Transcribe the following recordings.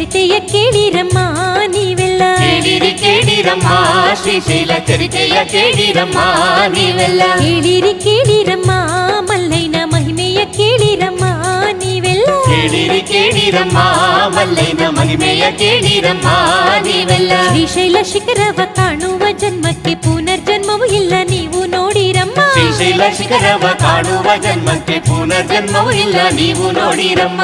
ಶ್ರೀಶೈಲ ಚರಿತೆಯ ಕೇಳಿರಮ್ಮ ನೀವೆಲ್ಲ ಕೇಳಿರಿ ಕೇಳಿರಮ್ಮ ಶ್ರೀಶೈಲ ಚರಿತೆಯ ಕೇಳಿರಮ್ಮ ನೀವೆಲ್ಲ ಕೇಳಿರಿ ಕೇಳಿರಮ್ಮ ಮಲ್ಲೈನ ಮಹಿಮೆಯ ಕೇಳಿರಮ್ಮ ನೀವೆಲ್ಲ ಕೇಳಿರಿ ಕೇಳಿರಮ್ಮ ಮಲ್ಲೈನ ಮಹಿಮೆಯ ಕೇಳಿರಮ್ಮ ನೀವೆಲ್ಲ ಶ್ರೀಶೈಲ ಶಿಖರವ ಕಾಣುವ ಜನ್ಮಕ್ಕೆ ಪುನರ್ಜನ್ಮವು ಇಲ್ಲ ನೀವು ನೋಡಿರಮ್ಮ ಶ್ರೀಶೈಲ ಶಿಖರವ ಕಾಣುವ ಜನ್ಮಕ್ಕೆ ಪುನರ್ಜನ್ಮವೂ ಇಲ್ಲ ನೀವು ನೋಡಿರಮ್ಮ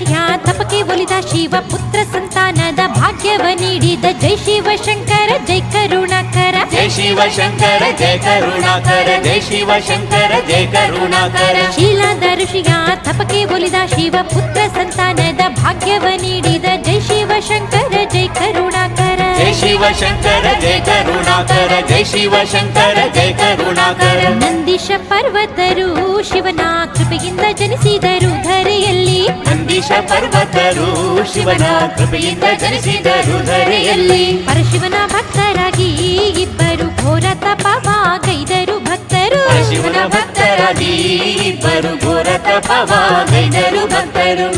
ಋಷಿಯ ತಪಕೆ ಒಲಿದ ಶಿವ ಪುತ್ರ ಸಂತಾನದ ಭಾಗ್ಯವ ನೀಡಿದ ಜೈ ಶಿವ ಶಂಕರ ಜೈ ಕರುಣಾಕರ. ಜೈ ಶಿವ ಶಂಕರ ಜಯ ಕರುಣಾಕರ ಜೈ ಶಿವ ಶಂಕರ ಜಯ ಕರುಣಾಕರ. ಶೀಲಾದ ಋಷಿಯ ತಪಕೆ ಒಲಿದ ಶಿವ ಪುತ್ರ ಸಂತಾನದ ಭಾಗ್ಯವ ನೀಡಿದ ಜೈ ಶಿವ ಶಂಕರ ಜೈ ಕರುಣಾಕರ. ಜೈ ಶಿವ ಶಂಕರ ಜಯ ಕರುಣಾಕರ ಜೈ ಶಿವ ಶಂಕರ ಜಯ ಕರುಣಾಕರ. ನಂದೀಶ ಪರ್ವತರು ಶಿವನ ಕೃಪೆಯಿಂದ ಜನಿಸಿದರು ಧರೆಯಲ್ಲಿ. ನಂದೀಶ ಪರ್ವತರು ಶಿವನ ಕೃಪೆಯಿಂದ ಜನಿಸಿದರು ಧರೆಯಲ್ಲಿ ಪರಶಿವನ ಭಕ್ತರಾಗಿ ಇಬ್ಬರು ಘೋರ ತಪವಾಗೈದರು ಭಕ್ತರು. ಶಿವನ ಭಕ್ತರಾಗಿ ಇಬ್ಬರು ಘೋರ ತಪವಾಗೈದರು ಭಕ್ತರು.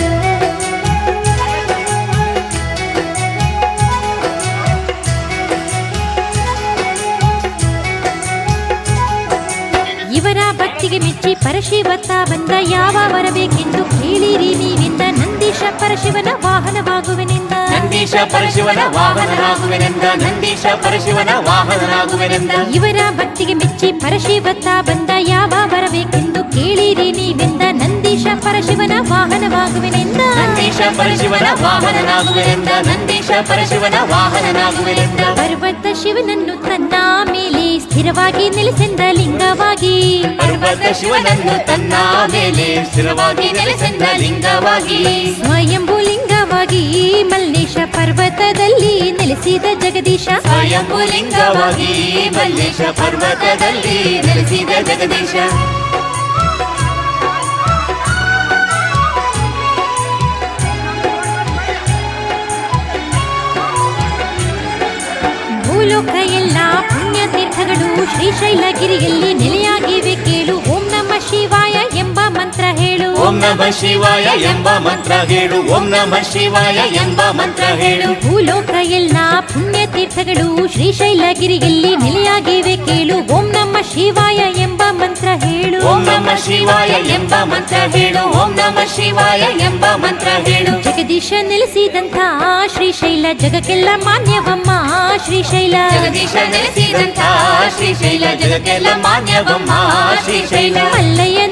ಇವರ ಭಕ್ತಿಗೆ ಮೆಚ್ಚಿ ಪರಶಿವತ್ತ ಬಂದ ಯಾವ ಬರಬೇಕೆಂದು ಕೇಳಿರಿ ನೀವಿಂದ ನಂದೀಶ ಪರಶಿವನ ವಾಹನವಾಗುವೆನೆಂದ ನಂದೀಶ ಪರಶಿವನ ವಾಹನನಾಗುವೆನೆಂದ ನಂದೀಶ ಪರಶಿವನ ವಾಹನನಾಗುವೆನೆಂದ ಇವರ ಭಕ್ತಿಗೆ ಮೆಚ್ಚಿ ಪರಶಿವತ್ತ ಬಂದ ಯಾವ ಬರಬೇಕೆಂದು ಕೇಳಿರಿ ನೀವೆಂದ ನಂದೀಶ ಪರಶಿವನ ವಾಹನವಾಗುವೆನೆಂದ ನಂದೀಶ ಪರಶಿವನ ವಾಹನನಾಗುವೆನೆಂದ ನಂದೀಶ ಪರಶಿವನ ವಾಹನನಾಗುವೆನೆಂದ ಪರ್ವತ ಶಿವನನ್ನು ತನ್ನ ಮೇಲೆ ಸ್ಥಿರವಾಗಿ ನೆಲೆಸೆಂದ ಲಿಂಗವಾಗಿ. ಪರ್ವತ ಶಿವನನ್ನು ತನ್ನ ಮೇಲೆ ಸ್ಥಿರವಾಗಿ ನೆಲೆಸೆಂದ ಲಿಂಗವಾಗಿ. ಸ್ವಯಂಭೂ ಲಿಂಗವಾಗಿ ಮಲ್ಲೇಶ ಪರ್ವತದಲ್ಲಿ ನೆಲೆಸಿದ ಜಗದೀಶ. ಲಿಂಗವಾಗಿ ಮಲ್ಲೇಶ ಪರ್ವತದಲ್ಲಿ ನೆಲೆಸಿದ ಜಗದೀಶ. ಭೂಲೋಕ ಎಲ್ಲ ಪುಣ್ಯ ತೀರ್ಥಗಳು ಶ್ರೀಶೈಲಗಿರಿಯಲ್ಲಿ ನೆಲೆಯಾಗಿವೆ ಕೇಳು. ಮಂತ್ರ ಹೇಳು. ಓಂ ನಮ ಶಿವಾಯ ಎಂಬ ಮಂತ್ರ ಹೇಳು. ಓಂ ನಮ ಶಿವಾಯ ಎಂಬ ಮಂತ್ರ ಹೇಳು. ಭೂಲೋಕ ಎಲ್ಲ ಪುಣ್ಯ ತೀರ್ಥಗಳು ಶ್ರೀಶೈಲಗಿರಿಯಲ್ಲಿ ನೆಲೆಯಾಗಿವೆ ಕೇಳು. ಓಂ ನಮ ಶಿವಾಯ ಎಂಬ ಮಂತ್ರ ಹೇಳು. ಓಂ ನಮ ಶಿವಾಯ ಎಂಬ ಮಂತ್ರ ಹೇಳು. ಓಂ ನಮ ಶಿವಾಯ ಎಂಬ ಮಂತ್ರ ಹೇಳು. ಜಗದೀಶ ನೆಲೆಸಿದಂಥ ಶ್ರೀಶೈಲ ಜಗಕ್ಕೆಲ್ಲ ಮಾನ್ಯವಮ್ಮ ಶ್ರೀಶೈಲ. ಜಗದೀಶ ನೆಲೆಸಿದಂತ ಶ್ರೀಶೈಲ ಜಗಕ್ಕೆಲ್ಲ ಮಾನ್ಯವಮ್ಮ ಶ್ರೀಶೈಲ. ಮಲ್ಲಯ್ಯ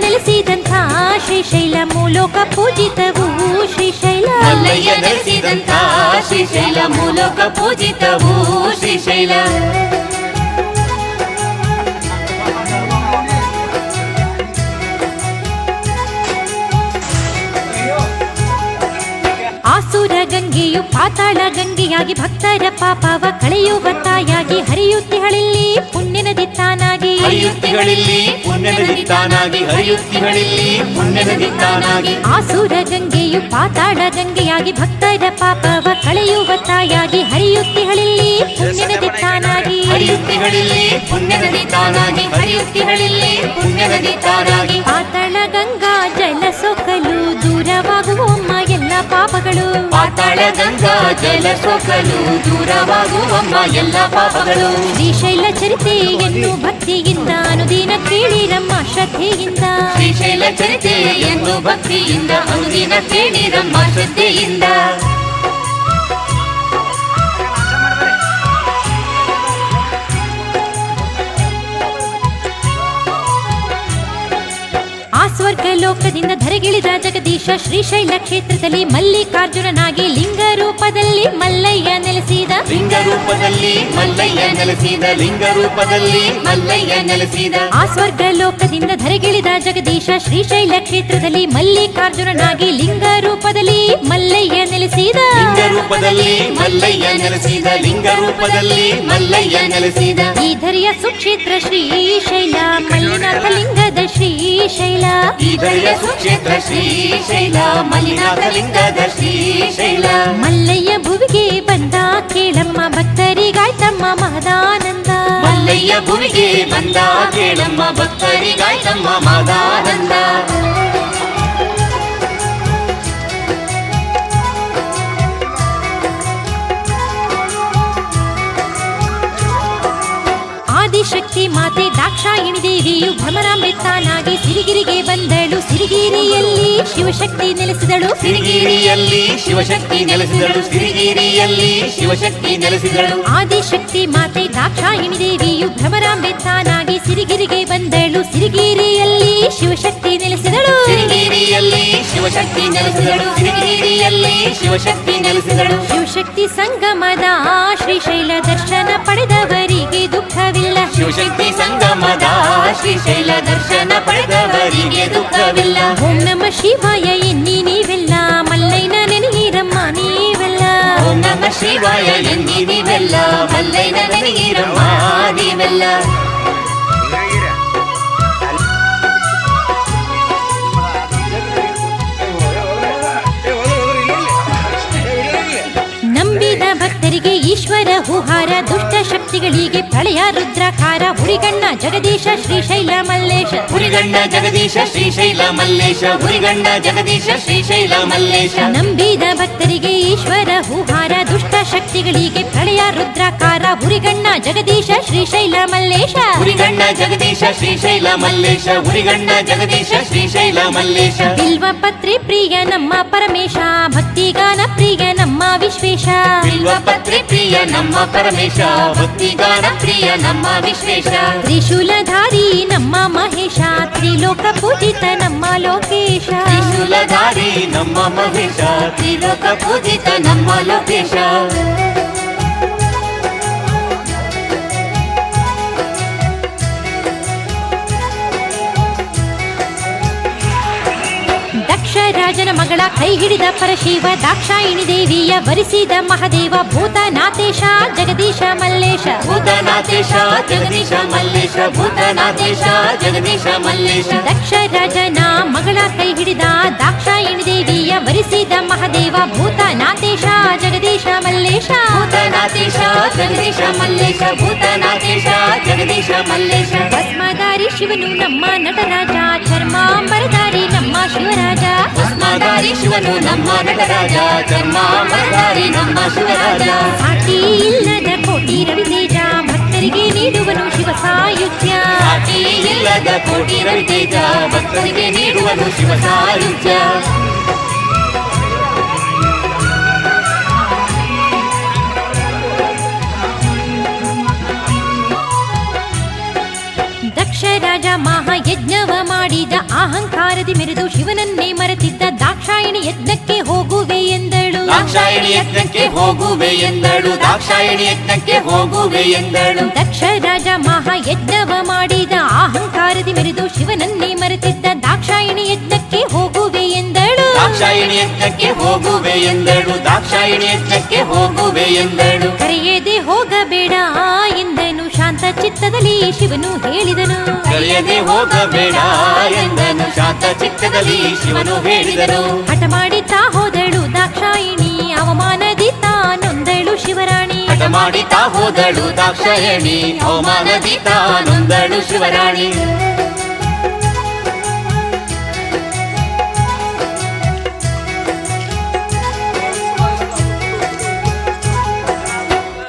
ನೆಲೆಸಿದಂಥ ಶ್ರೀಶೈಲ ಮೂಲೋಕ ಪೂಜಿತವು. ಶ್ರೀಶೈಲ ಮಲ್ಲಯ್ಯ ನೆಲೆಸಿದಂಥ ಶ್ರೀಶೈಲ ಮೂಲಕ ಪೂಜಿತವು. ಶ್ರೀಶೈಲ. ಆಸುರ ಗಂಗೆಯು ಪಾತಾಳ ಗಂಗೆಯಾಗಿ ಭಕ್ತರ ಪಾಪವ ಕಳೆಯುವ ತಾಯಾಗಿ ಹರಿಯುತ್ತಿಹಳಿಲ್ಲಿ ಪುಣ್ಯ ನದಿ ತಾನಾಗಿ ಹರಿಯುತ್ತಿಗಳಿಲ್ಲಿ ಪುಣ್ಯ ನದಿ ತಾನಾಗಿ ಹರಿಯುತ್ತಿಗಳಿಲ್ಲಿ ಪುಣ್ಯ ನದಿ ತಾನಾಗಿ ಆಸುರ ಗಂಗೆಯು ಪಾತಾಳ ಗಂಗೆಯಾಗಿ ಭಕ್ತರ ಪಾಪವ ಕಳೆಯುವ ತಾಯಾಗಿ ಹರಿಯುತ್ತಿಗಳಿಲ್ಲಿ ಪುಣ್ಯ ನದಿ ತಾನಾಗಿ ಹರಿಯುತ್ತಿಗಳಿಲ್ಲಿ ಪುಣ್ಯ ನದಿ ತಾನಾಗಿ ಹರಿಯುತ್ತಿಗಳಿಲ್ಲಿ ಪುಣ್ಯ ನದಿ ತಾನಾಗಿ ಪಾತಾಳ ಗಂಗಾ ಜಲ ಸೊಕಲು ದೂರವಾಗುವಮ್ಮ ಎಲ್ಲ ಪಾಪಗಳು. ಪಾತಾಳ ಗಂಗಾ ಜಲ ಸೊಕಲು ದೂರವಾಗುವಮ್ಮ ಎಲ್ಲ ಪಾಪಗಳು. ಶ್ರೀಶೈಲ ಚರಿತೆಯನ್ನು ಭಕ್ತಿಯಿಂದ ಅನುದಿನ ಕೇಳಿರಮ್ಮ ಶ್ರದ್ಧೆಯಿಂದ. ಶ್ರೀಶೈಲ ಚರಿತೆ ಎಂದು ಭಕ್ತಿಯಿಂದ ಅನುದಿನ ಕೇಳಿರಮ್ಮ ಶ್ರದ್ಧೆಯಿಂದ. ಸ್ವರ್ಗ ಲೋಕದಿಂದ ಧರೆಗಿಳಿದ ಜಗದೀಶ ಶ್ರೀಶೈಲ ಕ್ಷೇತ್ರದಲ್ಲಿ ಮಲ್ಲಿಕಾರ್ಜುನನಾಗಿ ಲಿಂಗ ರೂಪದಲ್ಲಿ ಮಲ್ಲಯ್ಯ ನೆಲೆಸಿದ. ಲಿಂಗ ರೂಪದಲ್ಲಿ ಮಲ್ಲಯ್ಯ ನೆಲೆಸಿದ. ಲಿಂಗ ರೂಪದಲ್ಲಿ ಮಲ್ಲಯ್ಯ ನೆಲೆಸಿದ. ಆ ಸ್ವರ್ಗ ಲೋಕದಿಂದ ಧರೆಗಿಳಿದ ಜಗದೀಶ ಶ್ರೀಶೈಲ ಕ್ಷೇತ್ರದಲ್ಲಿ ಮಲ್ಲಿಕಾರ್ಜುನನಾಗಿ ಲಿಂಗ ರೂಪದಲ್ಲಿ ಮಲ್ಲಯ್ಯ ನೆಲೆಸಿದ. ಲಿಂಗ ರೂಪದಲ್ಲಿ ಮಲ್ಲಯ್ಯ ನೆಲೆಸಿದ. ಲಿಂಗ ರೂಪದಲ್ಲಿ ಮಲ್ಲಯ್ಯ ನೆಲೆಸಿದ. ಈ ಧರೆಯ ಸುಕ್ಷೇತ್ರ ಶ್ರೀಶೈಲ ಮಲ್ಲಿನಾಥ ಲಿಂಗದ ಶ್ರೀಶೈಲ. ಈ ದಯ ಸುಕ್ಷೇತ್ರ ಶ್ರೀಶೈಲ ಮಲ್ಲಿನಾಥ ಲಿಂಗದ ಶ್ರೀಶೈಲ ಮಲ್ಲಯ್ಯ ಭುವಿಗೆ ಬಂದ ಕೇಳಮ್ಮ ಭಕ್ತರಿಗಾಯ್ತಮ್ಮ ಮಹದಾನ ಲಿಂಗಯ್ಯ ಭುವಿಗೆ ಬಂದ ಕೇಳಮ್ಮ ಭಕ್ತರಿಗಾಯ್ತಮ್ಮ ಮಾದಾನಂದ ಆದಿಶಕ್ತಿ ಮಾತೆ ದಾಕ್ಷಾಯಿಣಿ ದೇವಿಯು ಭ್ರಮರಾಂಬೆ ತಾನಾಗಿ ಸಿರಿಗಿರಿಗೆ ಬಂದಳು. ಸಿರಿಗಿರಿಯಲ್ಲಿ ಶಿವಶಕ್ತಿ ನೆಲೆಸಿದಳು. ಸಿರಿಗಿರಿಯಲ್ಲಿ ಶಿವಶಕ್ತಿ ನೆಲೆಸಿದಳು. ಸಿರಿಗಿರಿಯಲ್ಲಿ ಶಿವಶಕ್ತಿ ನೆಲೆಸಿದಳು. ಆದಿಶಕ್ತಿ ಮಾತೆ ದಾಕ್ಷಾಯಿಣಿ ದೇವಿಯು ಭ್ರಮರಾಂಬೆ ತಾನಾಗಿ ಸಿರಿಗಿರಿಗೆ ಬಂದಳು. ಸಿರಿಗಿರಿಯಲ್ಲಿ ಶಿವಶಕ್ತಿ ನೆಲೆಸಿದಳು ಸಿರಿಗಿರಿಯಲ್ಲಿ ಶಿವಶಕ್ತಿ ನೆಲೆಸಿದಳು ಸಿರಿಗಿರಿಯಲ್ಲಿ ಶಿವಶಕ್ತಿ ನೆಲೆಸಿದಳು ಶಿವಶಕ್ತಿ ಸಂಗಮದ ಶ್ರೀಶೈಲ ದರ್ಶನ ಪಡೆದವರಿಗೆ ದುಃಖವಿಲ್ಲ ಶಿವಶಕ್ತಿ ಸಂಗಮದ ಶ್ರೀಶೈಲ ದರ್ಶನ ಪಡೆದವರಿಗೆ ದುಃಖವಿಲ್ಲ ಓಂ ನಮ ಶಿವಾಯ ಎನ್ನಿ ನೀವೆಲ್ಲ ಮಲ್ಲೈನ ನೆನಗಿರಮ್ಮ ನೀವೆಲ್ಲ ಓಂ ನಮ ಶಿವಾಯ ಎಂದಿ ನೀವೆಲ್ಲ ಮಲ್ಲೈನ ನನಗಿರಮ್ಮ ನೀವೆಲ್ಲ ಈಶ್ವರ ಹುಹಾರ ದುಷ್ಟ ಶಕ್ತಿಗಳಿಗೆ ಪ್ರಳಯ ರುದ್ರಕಾರ ಹುರಿಗಣ್ಣ ಜಗದೀಶ ಶ್ರೀಶೈಲ ಮಲ್ಲೇಶ. ಹುರಿಗಣ್ಣ ಜಗದೀಶ ಶ್ರೀಶೈಲ ಮಲ್ಲೇಶ ಹುರಿಗಣ್ಣ ಜಗದೀಶ ಶ್ರೀಶೈಲ ಮಲ್ಲೇಶ. ನಂಬಿದ ಭಕ್ತರಿಗೆ ಈಶ್ವರ ಹುಹಾರ ದುಷ್ಟ ಶಕ್ತಿಗಳಿಗೆ ಪ್ರಳಯ ರುದ್ರಕಾರ ಹುರಿಗಣ್ಣ ಜಗದೀಶ ಶ್ರೀಶೈಲ ಮಲ್ಲೇಶ. ಹುರಿಗಣ್ಣ ಜಗದೀಶ ಶ್ರೀಶೈಲ ಮಲ್ಲೇಶ ಹುರಿಗಣ್ಣ ಜಗದೀಶ ಶ್ರೀಶೈಲ ಮಲ್ಲೇಶ. ಬಿಲ್ವ ಪತ್ರಿ ಪ್ರಿಯ ನಮ್ಮ ಪರಮೇಶ ಭಕ್ತಿಗಾನ ಪ್ರಿಯ ನಮ್ಮ ವಿಶ್ವೇಶ. ಬಿಲ್ವಪತ್ರೆ ಪ್ರಿಯ ನಮ್ಮ ಪರಮೇಶ ಭಕ್ತಿಗಾನ ಪ್ರಿಯ ನಮ್ಮ ವಿಶ್ವೇಶ ತ್ರಿಶೂಲಧಾರಿ ನಮ್ಮ ಮಹೇಶ ತ್ರಿಲೋಕ ಪೂಜಿತ ನಮ್ಮ ಲೋಕೇಶ ತ್ರಿಶೂಲಧಾರಿ ನಮ್ಮ ಮಹೇಶ ತ್ರಿಲೋಕ ಪೂಜಿತ ನಮ್ಮ ಲೋಕೇಶ ಮಗಳ ಕೈ ಹಿಡಿದ ಪರಶಿವ ದಾಕ್ಷಾಯಿಣಿ ದೇವಿಯ ವರಿಸಿದ ಮಹದೇವ ಭೂತನಾಥೇಶ ಜಗದೀಶ ಮಲ್ಲೇಶ. ಭೂತನಾಥೇಶ ಜಗದೀಶ ಮಲ್ಲೇಶ ಭೂತನಾಥೇಶ ಜಗದೀಶ ಮಲ್ಲೇಶ. ದಕ್ಷ ರಾಜನ ಮಗಳ ಕೈ ಹಿಡಿದ ದಾಕ್ಷಾಯಿಣಿ ದೇವಿಯ ವರಿಸಿದ ಮಹದೇವ ಭೂತನಾಥೇಶ ಜಗದೀಶ ಮಲ್ಲೇಶ. ಭೂತನಾಥೇಶ ಜಗದೀಶ ಮಲ್ಲೇಶ ಭೂತನಾಥೇಶ ಜಗದೀಶ ಮಲ್ಲೇಶ. ಭಸ್ಮಧಾರಿ ಶಿವನು ನಮ್ಮ ನಟರಾಜ ಚರ್ಮಾಂಬರಧಾರಿ ನಮ್ಮ ಶಿವರಾಜ. ಭಸ್ಮಧಾರಿ ಶಿವನು ನಮ್ಮ ನಟರಾಜ ಚರ್ಮಾಂಬರಧಾರಿ ನಮ್ಮ ಶಿವರಾಜ. ಸಾಟಿ ಇಲ್ಲದ ಕೋಟಿ ರವಿತೇಜ ಭಕ್ತರಿಗೆ ನೀಡುವನು ಶಿವ ಸಾಯುಜ್ಯ. ಸಾಟಿ ಇಲ್ಲದ ಕೋಟಿ ರವಿತೇಜ ಭಕ್ತರಿಗೆ ನೀಡುವನು ಶಿವ ಸಾಯುಜ್ಯ. ಮಹಾಯಜ್ಞವ ಮಾಡಿದ ಅಹಂಕಾರದಿ ಮೆರೆದು ಶಿವನನ್ನೇ ಮರೆತಿದ್ದ ದಾಕ್ಷಾಯಣಿ ಯಜ್ಞಕ್ಕೆ ಹೋಗುವೆ ಎಂದಳು. ದಾಕ್ಷಾಯಣಿ ಯಜ್ಞಕ್ಕೆ ಹೋಗುವೆ ಎಂದಳು. ದಾಕ್ಷಾಯಣಿ ಯಜ್ಞಕ್ಕೆ ಹೋಗುವೆ ಎಂದಳು. ದಕ್ಷ ರಾಜ ಮಹಾಯಜ್ಞವ ಮಾಡಿದ ಅಹಂಕಾರದಿ ಮೆರೆದು ಶಿವನನ್ನೇ ಮರೆತಿದ್ದ ದಾಕ್ಷಾಯಣಿ ಯಜ್ಞಕ್ಕೆ ಹೋಗುವೆ ಎಂದಳು. ದಾಕ್ಷಾಯಣಿ ಯಜ್ಞಕ್ಕೆ ಹೋಗುವೆ ಎಂದಳು. ದಾಕ್ಷಾಯಣಿ ಯಜ್ಞಕ್ಕೆ ಹೋಗುವೆ ಎಂದಳು. ಕರೆಯದೆ ಹೋಗಬೇಡ. ಚಿತ್ತದಲ್ಲಿ ಶಿವನು ಹೇಳಿದನು. ಕಲಿಯದೆ ಹೋಗಬೇಡ ಎಂದನು. ಶಾಂತ ಚಿತ್ತದಲ್ಲಿ ಶಿವನು ಹೇಳಿದನು. ಹಠ ಮಾಡಿ ತಾ ಹೋದಳು ದಾಕ್ಷಾಯಿಣಿ ಅವಮಾನದಿ ತಾ ನೊಂದಳು ಶಿವರಾಣಿ. ಹಠ ಮಾಡಿ ತಾ ಹೋದಳು ದಾಕ್ಷಾಯಿಣಿ ಅವಮಾನದಿ ತಾನೊಂದಳು ಶಿವರಾಣಿ.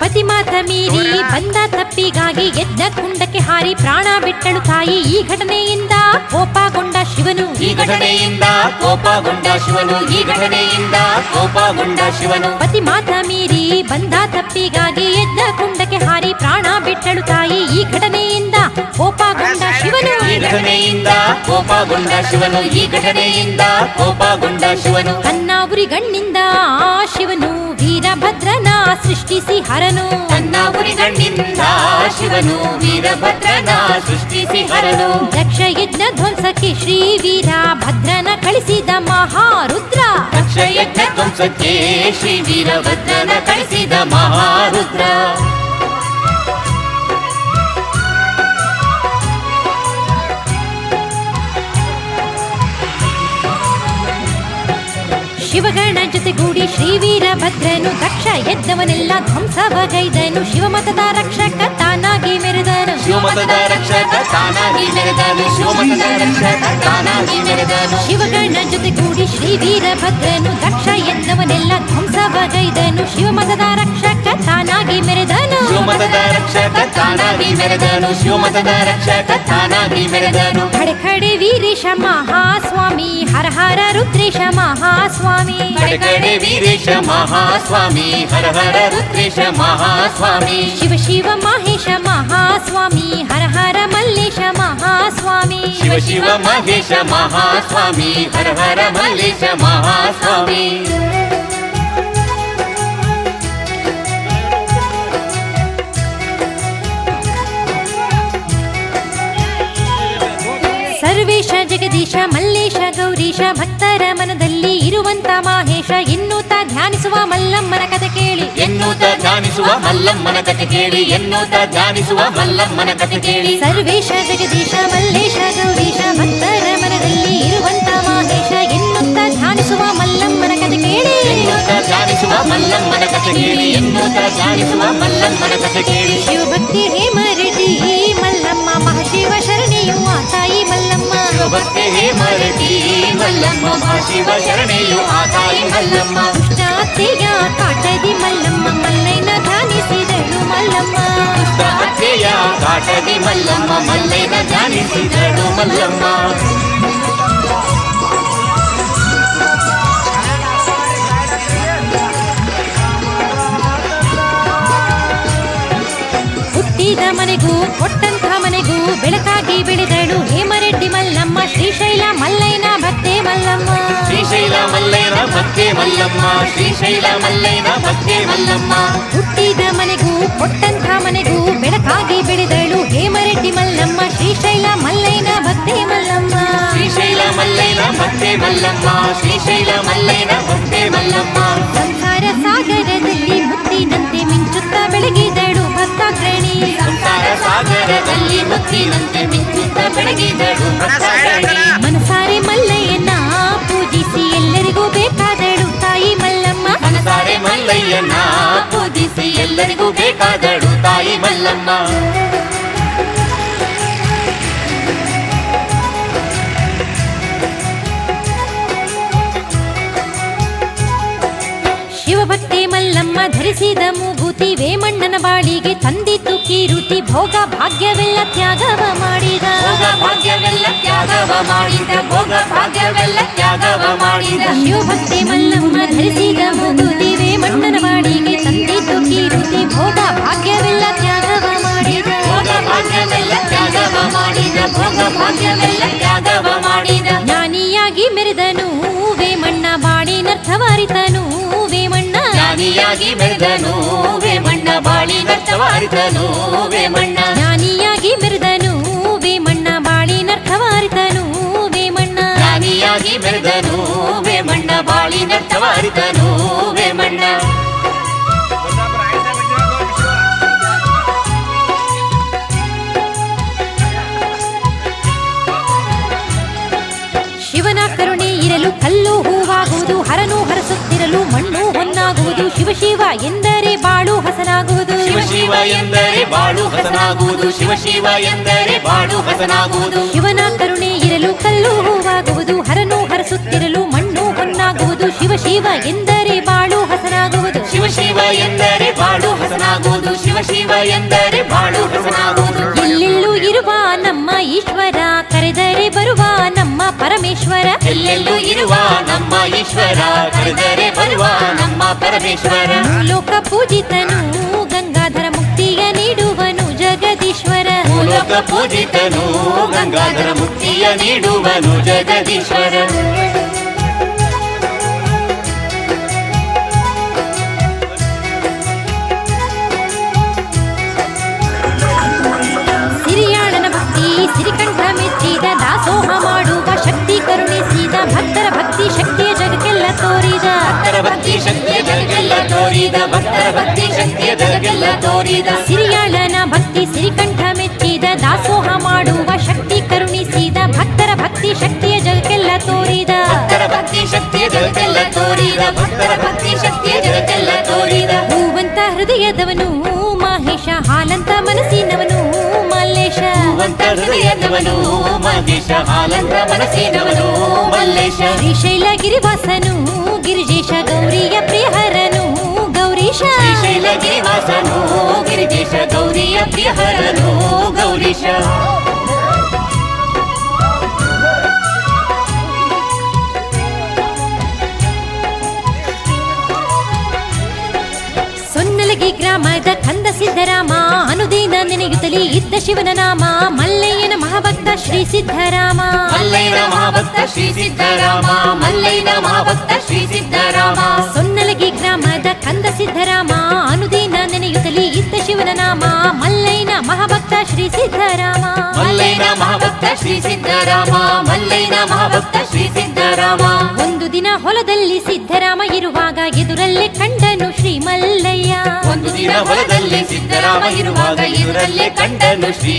ಪತಿ ಮಾತ ಮೀರಿ ಬಂದ ತಪ್ಪಿಗಾಗಿ ಎದ್ದ ಕುಂಡಕ್ಕೆ ಹಾರಿ ಪ್ರಾಣ ಬಿಟ್ಟಳು ತಾಯಿ ಈ ಘಟನೆಯಿಂದ ಕೋಪಗೊಂಡ ಶಿವನು. ಈ ಘಟನೆಯಿಂದ ಕೋಪಗೊಂಡ ಶಿವನು. ಈ ಘಟನೆಯಿಂದ ಕೋಪಗೊಂಡ ಶಿವನು. ಪತಿ ಮಾತ ಮೀರಿ ಬಂದ ತಪ್ಪಿಗಾಗಿ ಎದ್ದ ಕುಂಡಕ್ಕೆ ಹಾರಿ ಪ್ರಾಣ ಬಿಟ್ಟಳು ತಾಯಿ ಈ ಘಟನೆಯಿಂದ ಕೋಪಗೊಂಡ ಶಿವನು. ಈ ಘಟನೆಯಿಂದ ಕೋಪಗೊಂಡ ಶಿವನು. ಈ ಘಟನೆಯಿಂದ ಕೋಪಗೊಂಡ ಶಿವನು. ಉರಿಗಣ್ಣಿಂದ ಆ ಶಿವನು. ಸೃಷ್ಟಿಸಿ ಹರನು. ತನ್ನ ಉರಿಗಣ್ಣಿಂದ ಶಿವನು ವೀರಭದ್ರನ ಸೃಷ್ಟಿಸಿ ಹರನು. ದಕ್ಷ ಯಜ್ಞ ಧ್ವಂಸಕ್ಕೆ ಶ್ರೀ ವೀರಭದ್ರನ ಕಳಿಸಿದ ಮಹಾರುದ್ರ. ದಕ್ಷ ಯಜ್ಞ ಧ್ವಂಸಕ್ಕೆ ಶ್ರೀ ವೀರಭದ್ರನ ಕಳಿಸಿದ ಮಹಾರುದ್ರ. ಶಿವಗಣ ಜೊತೆಗೂಡಿ ಶ್ರೀ ವೀರಭದ್ರನು ದಕ್ಷ ಎದ್ದವನೆಲ್ಲ ಧ್ವಂಸವಗೈದನು. ಶಿವಮತದ ರಕ್ಷಕ ತಾನಾಗಿ ಮೆರೆದನು ಶಿವಮತದ ರಕ್ಷಕ ತಾನಾಗಿ ಮೆರೆದನು ಶಿವಮತದ ರಕ್ಷಕ ತಾನಾಗಿ ಮೆರೆದನು ಶಿವಗಣ ಜೊತೆಗೂಡಿ ಶ್ರೀ ವೀರಭದ್ರನು ದಕ್ಷ ಎನ್ನವನೆಲ್ಲ ಧ್ವಂಸವಗೈದನು. ಶಿವಮತದ ರಕ್ಷಕ ತಾನಾಗಿ ಮೆರೆದನು ಶಿವಮತದ ರಕ್ಷಕ ತಾನಾಗಿ ಮೆರೆದನು ಶಿವಮತದ ರಕ್ಷಕ ತಾನಾಗಿ ಮೆರೆದನು ಖಡೆ ಖಡೆ ವೀರೇಶ ಮಹಾಸ್ವಾಮಿ ಹರ ಹರ ರುದ್ರೇಶ ಮಹಾಸ್ವಾಮಿ. ಖಡೆ ಖಡೆ ವೀರೇಶ ಮಹಾಸ್ವಾಮಿ ಹರ ಹರ ರುದ್ರೇಶ ಮಹಾಸ್ವಾಮಿ. ಶಿವ ಶಿವ ಮಹೇಶ ಮಹಾಸ್ವಾಮಿ. ಹರ ಹರ ಮಲ್ಲೇಶ ಮಹಾಸ್ವಾಮಿ. ಶಿವ ಶಿವ ಮಹೇಶ ಮಹಾಸ್ವಾಮಿ. ಹರ ಹರ ಮಲ್ಲೇಶ ಮಹಾಸ್ವಾಮಿ. ಸರ್ವೇಶ ಜಗದೀಶ ಮಲ್ಲೇಶ ಗೌರೀಶ ಭಕ್ತರ ಮನದಲ್ಲಿ ಇರುವಂತ ಮಹೇಶ ಎನ್ನುತ್ತಾ ಧ್ಯಾನಿಸುವ ಮಲ್ಲಮ್ಮನ ಕಥೆ ಕೇಳಿ. ಧ್ಯಾನಿಸುವ ಮಲ್ಲಮ್ಮನ ಕಥೆ ಕೇಳಿ ಎನ್ನುತ್ತ ಧ್ಯಾನಿಸುವ ಮಲ್ಲಮ್ಮನ ಕಥೆ ಕೇಳಿ ಸರ್ವೇಶ ಜಗದೀಶ ಮಲ್ಲೇಶ ಗೌರೀಶ ಭಕ್ತರ ಮನದಲ್ಲಿ ಇರುವಂತ ಮಾಹೇಶ ಎನ್ನುತ್ತಾ ಧ್ಯಾನಿಸುವ ಮಲ್ಲಮ್ಮನ ಕಥೆ ಕೇಳಿ ಎನ್ನುತ್ತ ಧ್ಯಾನಿಸುವ ಮಲ್ಲಮ್ಮನ ಕಥೆ ಕೇಳಿ ಎನ್ನುತ್ತ ಧ್ಯಾನಿಸುವ ಮಲ್ಲಮ್ಮನ ಕಥೆ ಕೇಳಿ ಶಿವಭಕ್ತಿ ಹೇಮರೆಡ್ಡಿ ಮಲ್ಲಮ್ಮ ಮಹಾಶಿವ ಶರಣೆಯು ಆ ತಾಯಿ ಮಲ್ಲಮ್ಮ ಶಿವಭಕ್ತಿ ಹೇ ಮರಟಿ ಮಲ್ಲಮ್ಮ ಮಹಾಶಿವ ಶರಣೆಯು ಆ ತಾಯಿ ಮಲ್ಲಮ್ಮ ದುಷ್ಟಾತ್ತೆಯ ಧ್ಯಾನಿಸಿದಳು ಮಲ್ಲಮ್ಮ ಹುಟ್ಟಿದ ಮನೆಗೂ ಕೊಟ್ಟಂತ ಮನೆಗೂ ಬೆಳಕಾಗಿ ಬೆಳೆದಳು ಹೇಮರೆಡ್ಡಿ ಮಲ್ಲಮ್ಮ ಶ್ರೀಶೈಲ ಮಲ್ಲೈನ ಭಕ್ತೆ ಮಲ್ಲಮ್ಮ ಶ್ರೀಶೈಲ ಮಲ್ಲೈನ ಭಕ್ತಿ ಮಲ್ಲಮ್ಮ ಶ್ರೀಶೈಲ ಮಲ್ಲೈನ ಭಕ್ತಿ ಮಲ್ಲಮ್ಮ ಹುಟ್ಟಿದ ಮನೆಗೂ ಕೊಟ್ಟಂತ ಸಂಸಾರ ಸಾಗರದಲ್ಲಿ ಮುತ್ತಿನಂತೆ ಮಿಂಚುತ್ತ ಬೆಳಗಿದಳು ಸಂಸಾರ ಸಾಗರದಲ್ಲಿ ಮುತ್ತಿನಂತೆ ಮಿಂಚುತ್ತ ಬೆಳಗಿದಳು. ಮನಸಾರೆ ಮಲ್ಲಯ್ಯನ ಪೂಜಿಸಿ ಎಲ್ಲರಿಗೂ ಬೇಕಾದಳು ತಾಯಿ ಮಲ್ಲಮ್ಮ. ಮನಸಾರೆ ಮಲ್ಲಯ್ಯನ ಪೂಜಿಸಿ ಎಲ್ಲರಿಗೂ ಬೇಕಾದಳು ತಾಯಿ ಮಲ್ಲಮ್ಮ. ಧರಿಸಿದ ಮೂಗುತಿ ವೇಮಣ್ಣನ ಬಾಳಿಗೆ ತಂದಿತ್ತು ಕಿರುತಿ. ಭೋಗ ಭಾಗ್ಯವೆಲ್ಲ ತ್ಯಾಗವ ಮಾಡಿದ. ಭೋಗ ಭಾಗ್ಯವೆಲ್ಲ ತ್ಯಾಗವ ಮಾಡಿದ. ಭೋಗ ಭಾಗ್ಯವೆಲ್ಲ ತ್ಯಾಗವ ಮಾಡಿದ. ಶಿವಭಕ್ತಿ ಮಲ್ಲಮ್ಮ ಧರಿಸಿದ ಮೂಗುತಿ ವೇಮಣ್ಣನ ಬಾಳಿಗೆ ತಂದಿತ್ತು ಕಿರುತಿ. ಭೋಗ ಭಾಗ್ಯವೆಲ್ಲ ತ್ಯಾಗವ ಮಾಡಿದ. ಭೋಗ ಭಾಗ್ಯವೆಲ್ಲ ತ್ಯಾಗವ ಮಾಡಿದ. ಭೋಗ ಭಾಗ್ಯವೆಲ್ಲ ತ್ಯಾಗವ ಮಾಡಿದ. ಜ್ಞಾನಿಯಾಗಿ ಮೆರೆದನು ಬಾಳಿನರ್ಥವಾರಿತನು ವೇಮಣ್ಣ ಜ್ಞಾನಿಯಾಗಿ ಮೆರೆದನು ವೇಮಣ್ಣ ಬಾಳಿನರ್ಥವಾರಿತನು ವೇಮಣ್ಣ ಜ್ಞಾನಿಯಾಗಿ ಮೆರೆದನು ವೇಮಣ್ಣ ಬಾಳಿನರ್ಥವಾರಿತನು ವೇಮಣ್ಣ ಜ್ಞಾನಿಯಾಗಿ ಮೆರೆದನು ವೇಮಣ್ಣ ಬಾಳಿನರ್ಥವಾರಿತನು ವೇಮಣ್ಣ ಎಂದರೆ ಬಾಳು ಹಸನಾಗುವುದು. ಶಿವ ಶಿವ ಎಂದರೆ ಬಾಳು ಹಸನಾಗುವುದು. ಶಿವ ಶಿವ ಎಂದರೆ ಬಾಳು ಹಸನಾಗುವುದು. ಶಿವನ ಕರುಣೆ ಇರಲು ಕಲ್ಲು ಹೂವಾಗುವುದು. ಹರನು ಹರಸುತ್ತಿರಲು ಮಣ್ಣು ಹೊನ್ನಾಗುವುದು. ಶಿವ ಶಿವ ಎಂದರೆ ಬಾಳು ಹಸನಾಗುವುದು. ಶಿವ ಶಿವ ಎಂದರೆ ಬಾಳು ಹಸನಾಗುವುದು. ಶಿವ ಶಿವ ಎಂದರೆ ಬಾಳು ಹಸನಾಗುವುದು. ಎಲ್ಲೆಲ್ಲೂ ಇರುವ ನಮ್ಮ ಈಶ್ವರ ಪರಮೇಶ್ವರ. ಎಲ್ಲೆಲ್ಲೂ ಇರುವ ನಮ್ಮ ಈಶ್ವರ ಕರೆದರೆ ಬರುವ ನಮ್ಮ ಪರಮೇಶ್ವರ. ಲೋಕ ಪೂಜಿತನು ಗಂಗಾಧರ ಮುಕ್ತಿಯ ನೀಡುವನು ಜಗದೀಶ್ವರ. ಲೋಕ ಪೂಜಿತನು ಗಂಗಾಧರ ಮುಕ್ತಿಯ ನೀಡುವನು ಜಗದೀಶ್ವರ. ತೋರಿದ ಭಕ್ತರ ಭಕ್ತಿ ಶಕ್ತಿಯ ಜಗಗೆಲ್ಲ ತೋರಿದ. ಸಿರಿಯಾಳನ ಭಕ್ತಿ ಸಿರಿಕಂಠ ಮೆಚ್ಚಿದ. ದಾಸೋಹ ಮಾಡುವ ಶಕ್ತಿ ಕರುಣಿಸಿದ. ಭಕ್ತರ ಭಕ್ತಿ ಶಕ್ತಿಯ ಜಗಕ್ಕೆಲ್ಲ ತೋರಿದ. ಭಕ್ತರ ಭಕ್ತಿ ಶಕ್ತಿಯ ಜಗಕ್ಕೆಲ್ಲ ತೋರಿದ. ಭಕ್ತರ ಭಕ್ತಿ ಶಕ್ತಿಯ ಜಗಕ್ಕೆಲ್ಲ ತೋರಿದ. ಹೂವಂತ ಹೃದಯದವನು ಮಹೇಶ. ಹಾಲಂತ ಮನಸ್ಸಿನವನು ಮಲ್ಲೇಶ. ಹೂವಂತ ಹೃದಯದವನು ಮಹೇಶ. ಹಾಲಂತ ಮನಸ್ಸಿನವನು ಮಲ್ಲೇಶ. ಶ್ರೀಶೈಲ ಗಿರಿವಾಸನು ಗಿರಿಜೇಶ ಗೌರಿಯ ಪ್ರಿಯಹರನು ಗೌರೀಶ ಶ್ರೀಶೈಲ ಗಿರಿವಾಸನು ಗಿರಿಜೇಶ ಗೌರಿಯ ಪ್ರಿಯಹರನು ಗೌರೀಶ. ಸೊನ್ನಲಗಿ ಗ್ರಾಮದ ಕಂದ ಸಿದ್ದರಾಮ ಅನುದಿನ ನೆನೆಯುತ್ತಲೇ ಇದ್ದ ಶಿವನ ನಾಮ ಮಲ್ಲಯ್ಯನ ಮಹಾಭಕ್ತ ಶ್ರೀ ಸಿದ್ದರಾಮ. ಮಲ್ಲಯ್ಯನ ಮಹಾಭಕ್ತ ಶ್ರೀ ಸಿದ್ದರಾಮ ಮಲ್ಲಯ್ಯನ ಮಹಾಭಕ್ತ ಶ್ರೀ ಸಿದ್ದರಾಮ. ಸೊನ್ನಲಗಿ ಗ್ರಾಮದ ಕಂದ ಸಿದ್ಧರಾಮ ಅನುದಿನ ನೆನೆಯುತ್ತಲೇ ಇದ್ದ ಶಿವನ ನಾಮ ಮಲ್ಲೈನ ಮಹಾಭಕ್ತ ಶ್ರೀ ಸಿದ್ಧರಾಮ ಮಲ್ಲೈನ ಮಹಾಭಕ್ತ ಶ್ರೀ ಸಿದ್ಧರಾಮ ಮಲ್ಲೈನ ಮಹಾಭಕ್ತ ಶ್ರೀ ಸಿದ್ಧರಾಮ ಒಂದು ದಿನ ಹೊಲದಲ್ಲಿ ಸಿದ್ಧರಾಮ ಇರುವಾಗ ಎದುರಲ್ಲೇ ಕಂಡನು ಶ್ರೀ ಮಲ್ಲಯ್ಯ. ಒಂದು ದಿನ ಹೊಲದಲ್ಲಿ ಸಿದ್ಧರಾಮ ಇರುವಾಗ ಎದುರಲ್ಲೇ ಕಂಡನು ಶ್ರೀ